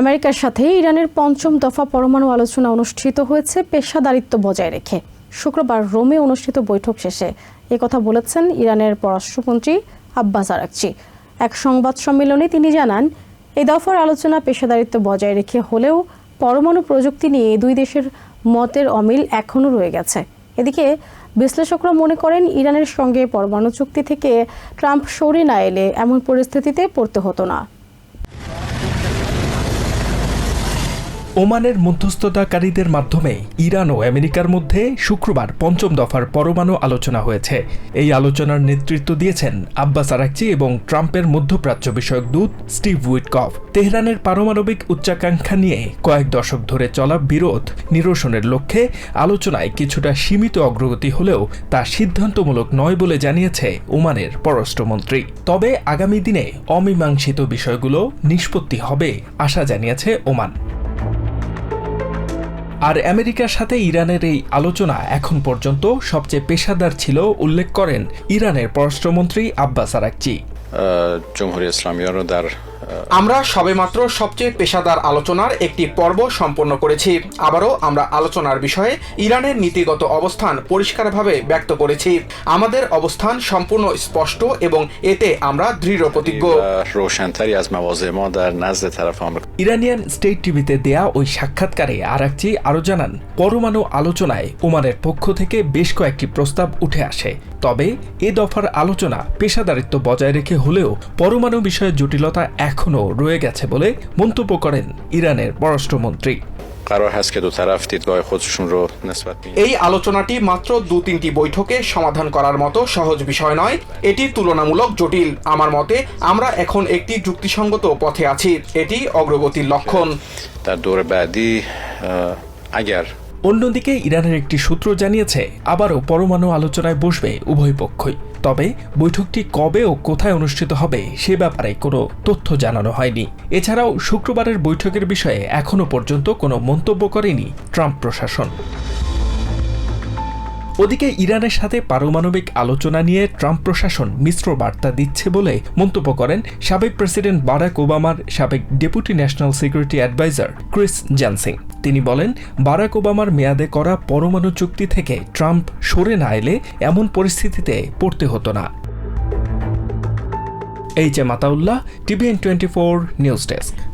আমেরিকার সাথে ইরানের পঞ্চম দফা পরমাণু আলোচনা অনুষ্ঠিত হয়েছে পেশাদারিত্ব বজায় রেখে। শুক্রবার রোমে অনুষ্ঠিত বৈঠক শেষে কথা বলেছেন ইরানের পররাষ্ট্রমন্ত্রী আব্বাস আরাকচি। এক সংবাদ সম্মেলনে তিনি জানান এই দফার আলোচনা পেশাদারিত্ব বজায় রেখে হলেও পরমাণু প্রযুক্তি নিয়ে দুই দেশের মতের অমিল এখনও রয়ে গেছে। এদিকে বিশ্লেষকরা মনে করেন, ইরানের সঙ্গে পরমাণু চুক্তি থেকে ট্রাম্প সরে না এলে এমন পরিস্থিতিতে পড়তে হতো না। ওমানের মধ্যস্থতাকারীদের মাধ্যমে ইরান ও আমেরিকার মধ্যে শুক্রবার পঞ্চম দফার পরমাণু আলোচনা হয়েছে। এই আলোচনার নেতৃত্ব দিয়েছেন আব্বাস আরাকচি এবং ট্রাম্পের মধ্যপ্রাচ্য বিষয়ক দূত স্টিভ উইটকফ। তেহরানের পারমাণবিক উচ্চাকাঙ্ক্ষা নিয়ে কয়েক দশক ধরে চলা বিরোধ নিরসনের লক্ষ্যে আলোচনায় কিছুটা সীমিত অগ্রগতি হলেও তা সিদ্ধান্তমূলক নয় বলে জানিয়েছে ওমানের পররাষ্ট্রমন্ত্রী। তবে আগামী দিনে অমীমাংসিত বিষয়গুলো নিষ্পত্তি হবে আশা জানিয়েছে ওমান। আর আমেরিকার সাথে ইরানের এই আলোচনা এখন পর্যন্ত সবচেয়ে পেশাদার ছিল, উল্লেখ করেন ইরানের পররাষ্ট্রমন্ত্রী আব্বাস আরাকচি। জমহুরি ইসলামীরও দার আমরা সবেমাত্র সবচেয়ে পেশাদার আলোচনার একটি পর্ব সম্পন্ন করেছি। আবারও আমরা আলোচনার বিষয়ে ইরানের নীতিগত অবস্থান পরিষ্কারভাবে ব্যক্ত করেছি। আমাদের অবস্থান সম্পূর্ণ স্পষ্ট এবং এতে আমরা দৃঢ় প্রতিজ্ঞ। ইরানিয়ান স্টেট টিভিতে দেয়া ওই সাক্ষাৎকারে আরাকচি আরও জানান পরমাণু আলোচনায় ওমানের পক্ষ থেকে বেশ কয়েকটি প্রস্তাব উঠে আসে। তবে এ দফার আলোচনা পেশাদারিত্ব বজায় রেখে হলেও পরমাণু বিষয়ে জটিলতা এখনও রয়ে গেছে বলে মন্তব্য করেন ইরানের পররাষ্ট্রমন্ত্রী। এই আলোচনাটি মাত্র দু তিনটি বৈঠকে সমাধান করার মতো সহজ বিষয় নয়। এটি তুলনামূলক জটিল। আমার মতে আমরা এখন একটি যুক্তিসঙ্গত পথে আছি। এটি অগ্রগতির লক্ষণ। অন্যদিকে ইরানের একটি সূত্র জানিয়েছে আবারও পরমাণু আলোচনায় বসবে উভয় পক্ষই। তবে বৈঠকটি কবে ও কোথায় অনুষ্ঠিত হবে সে ব্যাপারে কোনো তথ্য জানানো হয়নি। এছাড়াও শুক্রবারের বৈঠকের বিষয়ে এখনও পর্যন্ত কোনো মন্তব্য করেনি ট্রাম্প প্রশাসন। ওদিকে ইরানের সাথে পারমাণবিক আলোচনা নিয়ে ট্রাম্প প্রশাসন মিশ্র বার্তা দিচ্ছে বলে মন্তব্য করেন সাবেক প্রেসিডেন্ট বারাক ওবামার সাবেক deputy national security advisor Chris Jansing. তিনি বলেন, বারাক ওবামার মেয়াদে করা পরমাণু চুক্তি থেকে ট্রাম্প সরে না এলে এমন পরিস্থিতিতে পড়তে হতো না। H A Mataullah TVN twenty four news desk.